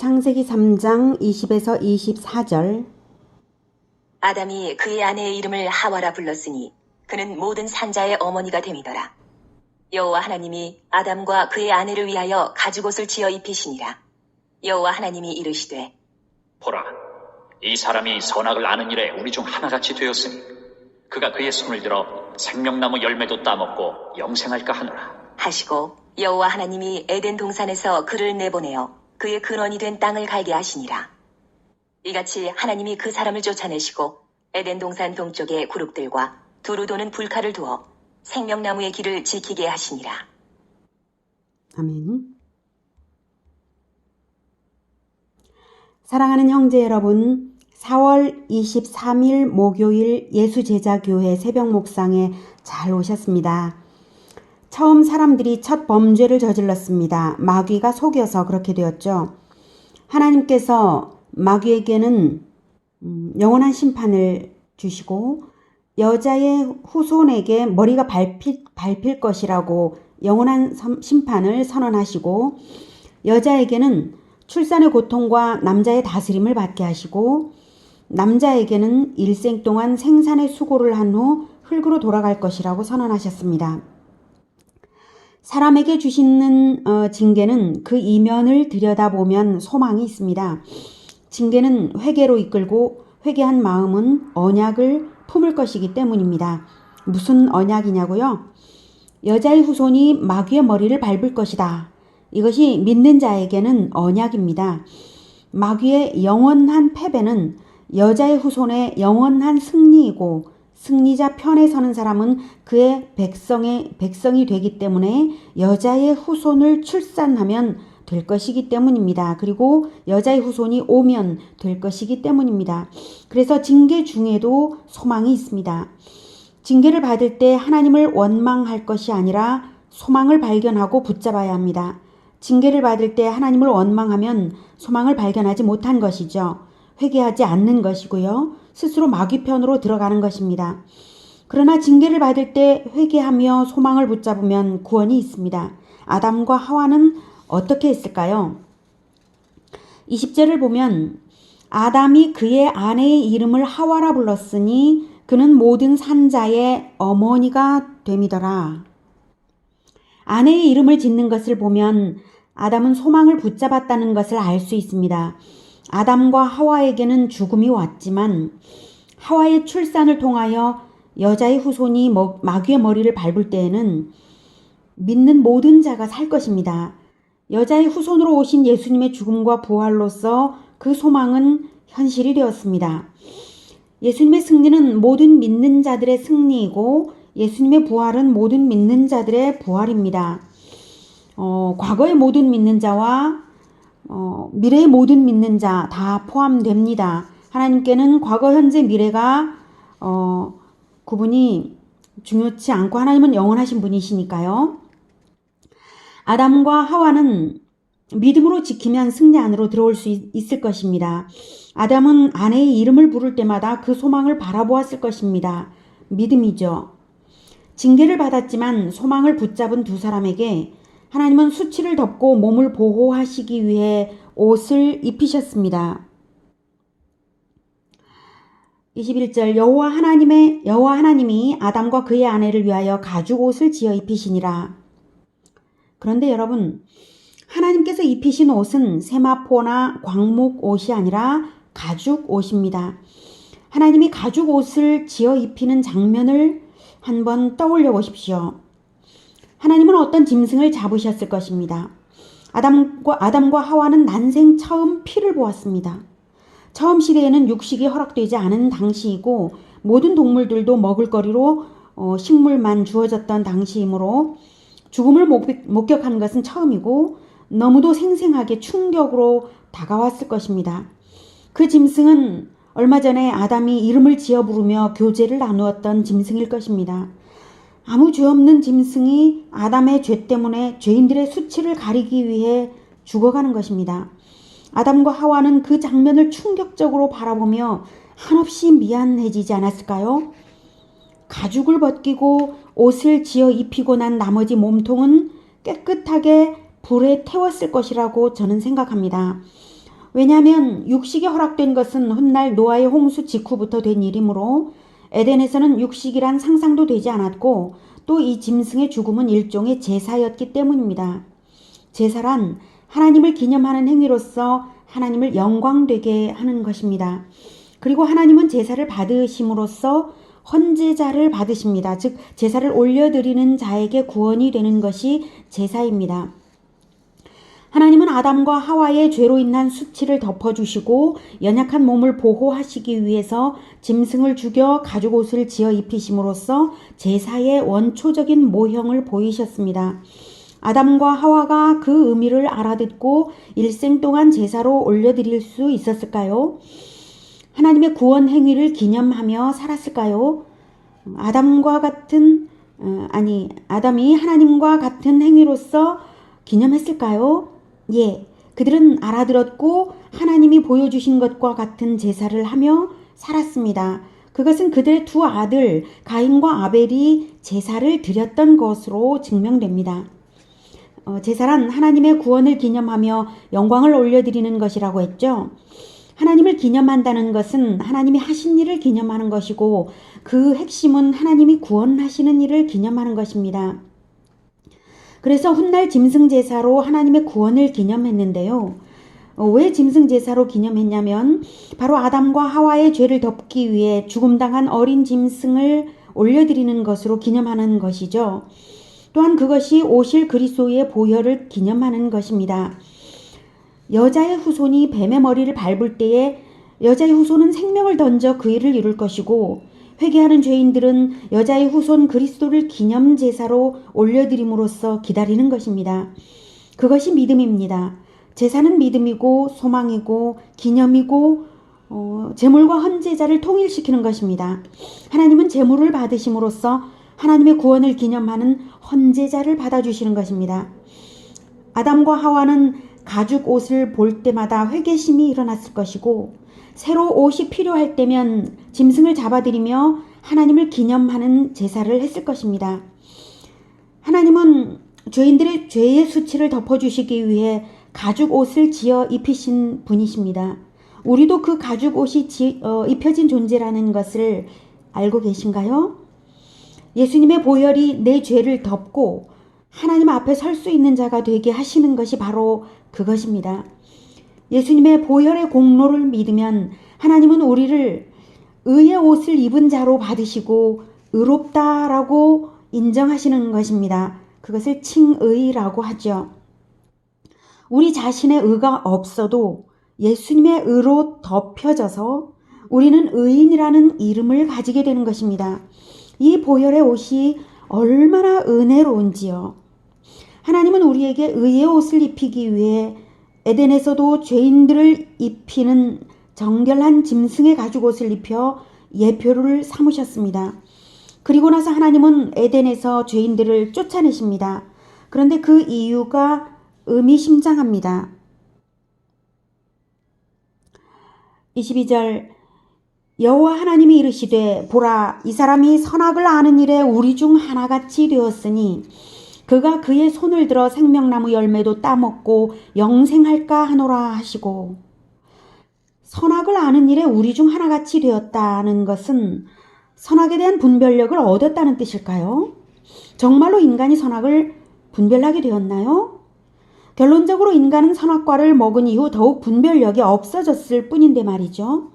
창세기 3장 20에서 24절 아담이 그의 아내의 이름을 하와라 불렀으니 그는 모든 산자의 어머니가 됨이더라. 여호와 하나님이 아담과 그의 아내를 위하여 가죽옷을 지어 입히시니라. 여호와 하나님이 이르시되 보라, 이 사람이 선악을 아는 일에 우리 중 하나같이 되었으니 그가 그의 손을 들어 생명나무 열매도 따먹고 영생할까 하노라. 하시고 여호와 하나님이 에덴 동산에서 그를 내보내어 그의 근원이 된 땅을 갈게 하시니라. 이같이 하나님이 그 사람을 쫓아내시고 에덴 동산 동쪽에 구룩들과 두루 도는 불칼을 두어 생명나무의 길을 지키게 하시니라. 아멘. 사랑하는 형제 여러분, 4월 23일 목요일 예수제자교회 새벽 목상에 잘 오셨습니다. 처음 사람들이 첫 범죄를 저질렀습니다. 마귀가 속여서 그렇게 되었죠. 하나님께서 마귀에게는 음, 영원한 심판을 주시고 여자의 후손에게 머리가 밟힐, 밟힐 것이라고 영원한 섬- 심판을 선언하시고 여자에게는 출산의 고통과 남자의 다스림을 받게 하시고 남자에게는 일생 동안 생산의 수고를 한 후 흙으로 돌아갈 것이라고 선언하셨습니다. 사람에게 주시는 어, 징계는 그 이면을 들여다보면 소망이 있습니다. 징계는 회개로 이끌고 회개한 마음은 언약을 품을 것이기 때문입니다. 무슨 언약이냐고요? 여자의 후손이 마귀의 머리를 밟을 것이다. 이것이 믿는 자에게는 언약입니다. 마귀의 영원한 패배는 여자의 후손의 영원한 승리이고 승리자 편에 서는 사람은 그의 백성의 백성이 되기 때문에 여자의 후손을 출산하면 될 것이기 때문입니다. 그리고 여자의 후손이 오면 될 것이기 때문입니다. 그래서 징계 중에도 소망이 있습니다. 징계를 받을 때 하나님을 원망할 것이 아니라 소망을 발견하고 붙잡아야 합니다. 징계를 받을 때 하나님을 원망하면 소망을 발견하지 못한 것이죠. 회개하지 않는 것이고요. 스스로 마귀 편으로 들어가는 것입니다. 그러나 징계를 받을 때 회개하며 소망을 붙잡으면 구원이 있습니다. 아담과 하와는 어떻게 했을까요? 20절을 보면 아담이 그의 아내의 이름을 하와라 불렀으니 그는 모든 산자의 어머니가 됨이더라. 아내의 이름을 짓는 것을 보면 아담은 소망을 붙잡았다는 것을 알 수 있습니다. 아담과 하와에게는 죽음이 왔지만 하와의 출산을 통하여 여자의 후손이 뭐- 마귀의 머리를 밟을 때에는 믿는 모든 자가 살 것입니다. 여자의 후손으로 오신 예수님의 죽음과 부활로서 그 소망은 현실이 되었습니다. 예수님의 승리는 모든 믿는 자들의 승리이고 예수님의 부활은 모든 믿는 자들의 부활입니다. 어, 과거의 모든 믿는 자와 어, 미래의 모든 믿는 자 다 포함됩니다. 하나님께는 과거, 현재, 미래가 어, 구분이 중요치 않고 하나님은 영원하신 분이시니까요. 아담과 하와는 믿음으로 지키면 승리 안으로 들어올 수 있- 있을 것입니다. 아담은 아내의 이름을 부를 때마다 그 소망을 바라보았을 것입니다. 믿음이죠. 징계를 받았지만 소망을 붙잡은 두 사람에게 하나님은 수치를 덮고 몸을 보호하시기 위해 옷을 입히셨습니다. 21절 여호와 하나님의 여호와 하나님이 아담과 그의 아내를 위하여 가죽 옷을 지어 입히시니라. 그런데 여러분 하나님께서 입히신 옷은 세마포나 광목 옷이 아니라 가죽 옷입니다. 하나님이 가죽 옷을 지어 입히는 장면을 한번 떠올려 보십시오. 하나님은 어떤 짐승을 잡으셨을 것입니다. 아담과, 아담과 하와는 난생 처음 피를 보았습니다. 처음 시대에는 육식이 허락되지 않은 당시이고 모든 동물들도 먹을거리로 어, 식물만 주어졌던 당시이므로 죽음을 목- 목격한 것은 처음이고 너무도 생생하게 충격으로 다가왔을 것입니다. 그 짐승은 얼마 전에 아담이 이름을 지어 부르며 교제를 나누었던 짐승일 것입니다. 아무 죄 없는 짐승이 아담의 죄 때문에 죄인들의 수치를 가리기 위해 죽어가는 것입니다. 아담과 하와는 그 장면을 충격적으로 바라보며 한없이 미안해지지 않았을까요? 가죽을 벗기고 옷을 지어 입히고 난 나머지 몸통은 깨끗하게 불에 태웠을 것이라고 저는 생각합니다. 왜냐하면 육식이 허락된 것은 훗날 노아의 홍수 직후부터 된 일이므로 에덴에서는 육식이란 상상도 되지 않았고 또 이 짐승의 죽음은 일종의 제사였기 때문입니다. 제사란 하나님을 기념하는 행위로서 하나님을 영광되게 하는 것입니다. 그리고 하나님은 제사를 받으심으로써 헌제자를 받으십니다. 즉 제사를 올려드리는 자에게 구원이 되는 것이 제사입니다. 하나님은 아담과 하와의 죄로 인한 수치를 덮어주시고 연약한 몸을 보호하시기 위해서 짐승을 죽여 가죽옷을 지어 입히심으로써 제사의 원초적인 모형을 보이셨습니다. 아담과 하와가 그 의미를 알아듣고 일생 동안 제사로 올려드릴 수 있었을까요? 하나님의 구원 행위를 기념하며 살았을까요? 아담과 같은 어, 아니 아담이 하나님과 같은 행위로서 기념했을까요? 예, 그들은 알아들었고 하나님이 보여주신 것과 같은 제사를 하며 살았습니다. 그것은 그들의 두 아들 가인과 아벨이 제사를 드렸던 것으로 증명됩니다. 어, 제사란 하나님의 구원을 기념하며 영광을 올려드리는 것이라고 했죠. 하나님을 기념한다는 것은 하나님이 하신 일을 기념하는 것이고 그 핵심은 하나님이 구원하시는 일을 기념하는 것입니다. 그래서 훗날 짐승 제사로 하나님의 구원을 기념했는데요. 어, 왜 짐승 제사로 기념했냐면 바로 아담과 하와의 죄를 덮기 위해 죽음당한 어린 짐승을 올려드리는 것으로 기념하는 것이죠. 또한 그것이 오실 그리스도의 보혈을 기념하는 것입니다. 여자의 후손이 뱀의 머리를 밟을 때에 여자의 후손은 생명을 던져 그 일을 이룰 것이고 회개하는 죄인들은 여자의 후손 그리스도를 기념 제사로 올려드림으로써 기다리는 것입니다. 그것이 믿음입니다. 제사는 믿음이고 소망이고 기념이고 어, 제물과 헌제자를 통일시키는 것입니다. 하나님은 제물을 받으심으로써 하나님의 구원을 기념하는 헌제자를 받아주시는 것입니다. 아담과 하와는 가죽 옷을 볼 때마다 회개심이 일어났을 것이고 새로 옷이 필요할 때면 짐승을 잡아들이며 하나님을 기념하는 제사를 했을 것입니다. 하나님은 죄인들의 죄의 수치를 덮어주시기 위해 가죽 옷을 지어 입히신 분이십니다. 우리도 그 가죽 옷이 지, 어, 입혀진 존재라는 것을 알고 계신가요? 예수님의 보혈이 내 죄를 덮고 하나님 앞에 설 수 있는 자가 되게 하시는 것이 바로 그것입니다. 예수님의 보혈의 공로를 믿으면 하나님은 우리를 의의 옷을 입은 자로 받으시고 의롭다라고 인정하시는 것입니다. 그것을 칭의라고 하죠. 우리 자신의 의가 없어도 예수님의 의로 덮여져서 우리는 의인이라는 이름을 가지게 되는 것입니다. 이 보혈의 옷이 얼마나 은혜로운지요. 하나님은 우리에게 의의 옷을 입히기 위해 에덴에서도 죄인들을 입히는 정결한 짐승의 가죽옷을 입혀 예표를 삼으셨습니다. 그리고 나서 하나님은 에덴에서 죄인들을 쫓아내십니다. 그런데 그 이유가 의미심장합니다. 22절 여호와 하나님이 이르시되 보라 이 사람이 선악을 아는 일에 우리 중 하나같이 되었으니 그가 그의 손을 들어 생명나무 열매도 따먹고 영생할까 하노라 하시고 선악을 아는 일에 우리 중 하나같이 되었다는 것은 선악에 대한 분별력을 얻었다는 뜻일까요? 정말로 인간이 선악을 분별하게 되었나요? 결론적으로 인간은 선악과를 먹은 이후 더욱 분별력이 없어졌을 뿐인데 말이죠.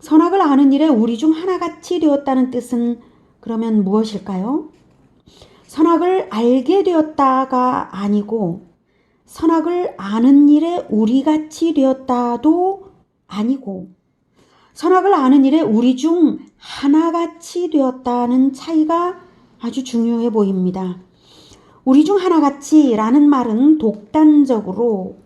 선악을 아는 일에 우리 중 하나같이 되었다는 뜻은 그러면 무엇일까요? 선악을 알게 되었다가 아니고 선악을 아는 일에 우리같이 되었다도 아니고 선악을 아는 일에 우리 중 하나같이 되었다는 차이가 아주 중요해 보입니다. 우리 중 하나같이라는 말은 독단적으로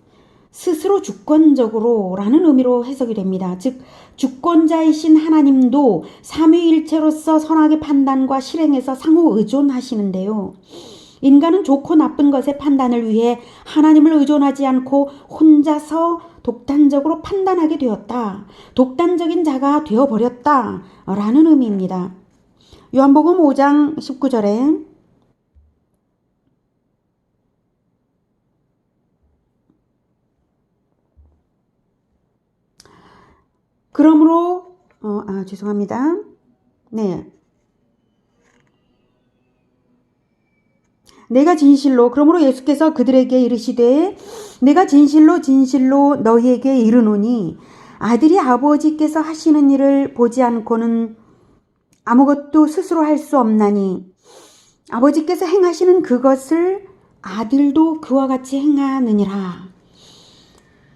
스스로 주권적으로라는 의미로 해석이 됩니다. 즉 주권자이신 하나님도 삼위일체로서 선악의 판단과 실행에서 상호 의존하시는데요. 인간은 좋고 나쁜 것의 판단을 위해 하나님을 의존하지 않고 혼자서 독단적으로 판단하게 되었다. 독단적인 자가 되어버렸다. 라는 의미입니다. 요한복음 5장 19절에 어, 아, 죄송합니다. 네. 내가 진실로 그러므로 예수께서 그들에게 이르시되 내가 진실로 진실로 너희에게 이르노니 아들이 아버지께서 하시는 일을 보지 않고는 아무것도 스스로 할 수 없나니 아버지께서 행하시는 그것을 아들도 그와 같이 행하느니라.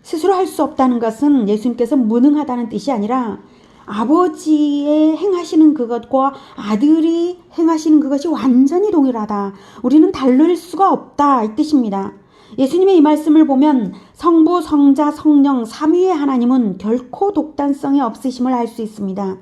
스스로 할 수 없다는 것은 예수님께서 무능하다는 뜻이 아니라 아버지의 행하시는 그것과 아들이 행하시는 그것이 완전히 동일하다. 우리는 다를 수가 없다. 이 뜻입니다. 예수님의 이 말씀을 보면 성부, 성자, 성령, 삼위의 하나님은 결코 독단성이 없으심을 알 수 있습니다.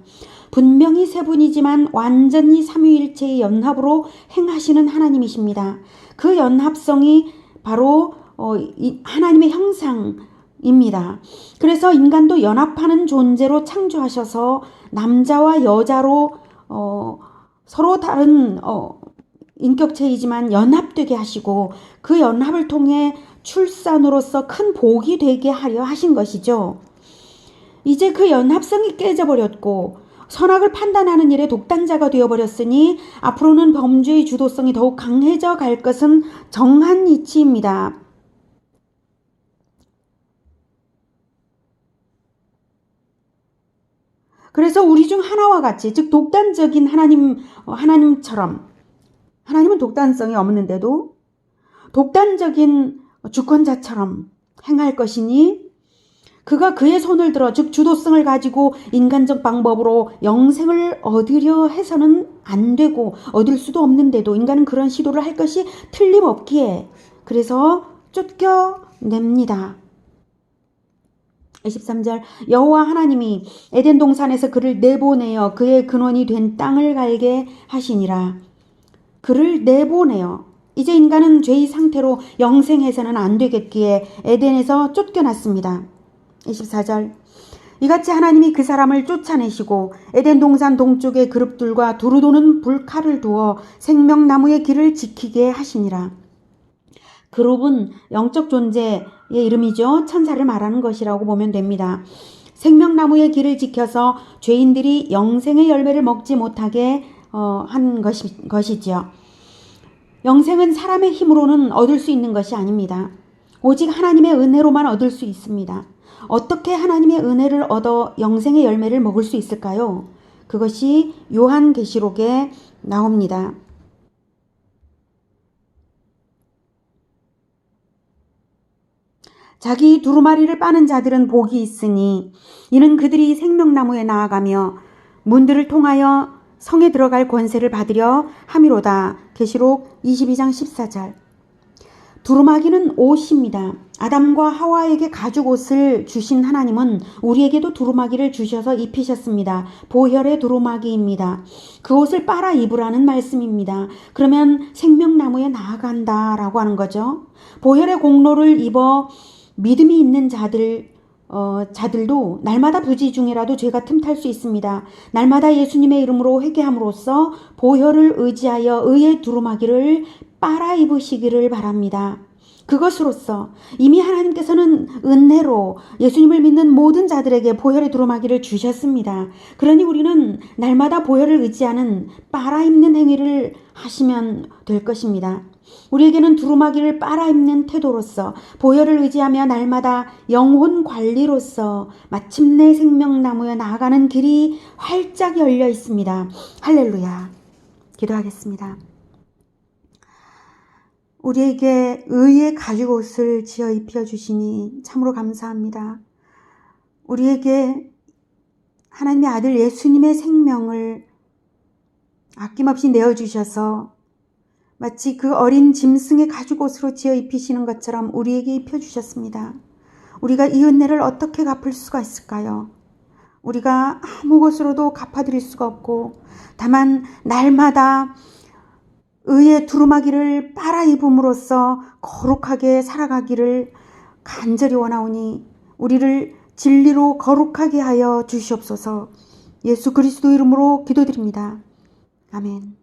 분명히 세 분이지만 완전히 삼위일체의 연합으로 행하시는 하나님이십니다. 그 연합성이 바로 어, 이 하나님의 형상 입니다. 그래서 인간도 연합하는 존재로 창조하셔서 남자와 여자로 어, 서로 다른 어, 인격체이지만 연합되게 하시고 그 연합을 통해 출산으로서 큰 복이 되게 하려 하신 것이죠. 이제 그 연합성이 깨져버렸고 선악을 판단하는 일에 독단자가 되어버렸으니 앞으로는 범죄의 주도성이 더욱 강해져 갈 것은 정한 이치입니다. 그래서 우리 중 하나와 같이 즉 독단적인 하나님 어, 하나님처럼 하나님은 독단성이 없는데도 독단적인 주권자처럼 행할 것이니 그가 그의 손을 들어 즉 주도성을 가지고 인간적 방법으로 영생을 얻으려 해서는 안 되고 얻을 수도 없는데도 인간은 그런 시도를 할 것이 틀림없기에 그래서 쫓겨냅니다. 23절 여호와 하나님이 에덴 동산에서 그를 내보내어 그의 근원이 된 땅을 갈게 하시니라. 그를 내보내어 이제 인간은 죄의 상태로 영생해서는 안 되겠기에 에덴에서 쫓겨났습니다. 24절 이같이 하나님이 그 사람을 쫓아내시고 에덴 동산 동쪽의 그룹들과 두루 도는 불칼을 두어 생명나무의 길을 지키게 하시니라. 그룹은 영적 존재의 이름이죠. 천사를 말하는 것이라고 보면 됩니다. 생명나무의 길을 지켜서 죄인들이 영생의 열매를 먹지 못하게 어, 한 것이, 것이지요. 영생은 사람의 힘으로는 얻을 수 있는 것이 아닙니다. 오직 하나님의 은혜로만 얻을 수 있습니다. 어떻게 하나님의 은혜를 얻어 영생의 열매를 먹을 수 있을까요? 그것이 요한계시록에 나옵니다. 자기 두루마리를 빠는 자들은 복이 있으니 이는 그들이 생명나무에 나아가며 문들을 통하여 성에 들어갈 권세를 받으려 함이로다. 계시록 22장 14절. 두루마기는 옷입니다. 아담과 하와에게 가죽 옷을 주신 하나님은 우리에게도 두루마기를 주셔서 입히셨습니다. 보혈의 두루마기입니다. 그 옷을 빨아 입으라는 말씀입니다. 그러면 생명나무에 나아간다라고 하는 거죠. 보혈의 공로를 입어 믿음이 있는 자들 어, 자들도 날마다 부지 중이라도 죄가 틈탈 수 있습니다. 날마다 예수님의 이름으로 회개함으로써 보혈을 의지하여 의의 두루마기를 빨아 입으시기를 바랍니다. 그것으로서 이미 하나님께서는 은혜로 예수님을 믿는 모든 자들에게 보혈의 두루마기를 주셨습니다. 그러니 우리는 날마다 보혈을 의지하는 빨아 입는 행위를 하시면 될 것입니다. 우리에게는 두루마기를 빨아입는 태도로서 보혈을 의지하며 날마다 영혼 관리로서 마침내 생명나무에 나아가는 길이 활짝 열려 있습니다. 할렐루야. 기도하겠습니다. 우리에게 의의 가죽옷을 지어 입혀 주시니 참으로 감사합니다. 우리에게 하나님의 아들 예수님의 생명을 아낌없이 내어 주셔서 마치 그 어린 짐승의 가죽옷으로 지어 입히시는 것처럼 우리에게 입혀주셨습니다. 우리가 이 은혜를 어떻게 갚을 수가 있을까요? 우리가 아무 것으로도 갚아드릴 수가 없고, 다만 날마다 의의 두루마기를 빨아 입음으로써 거룩하게 살아가기를 간절히 원하오니, 우리를 진리로 거룩하게 하여 주시옵소서 예수 그리스도 이름으로 기도드립니다. 아멘.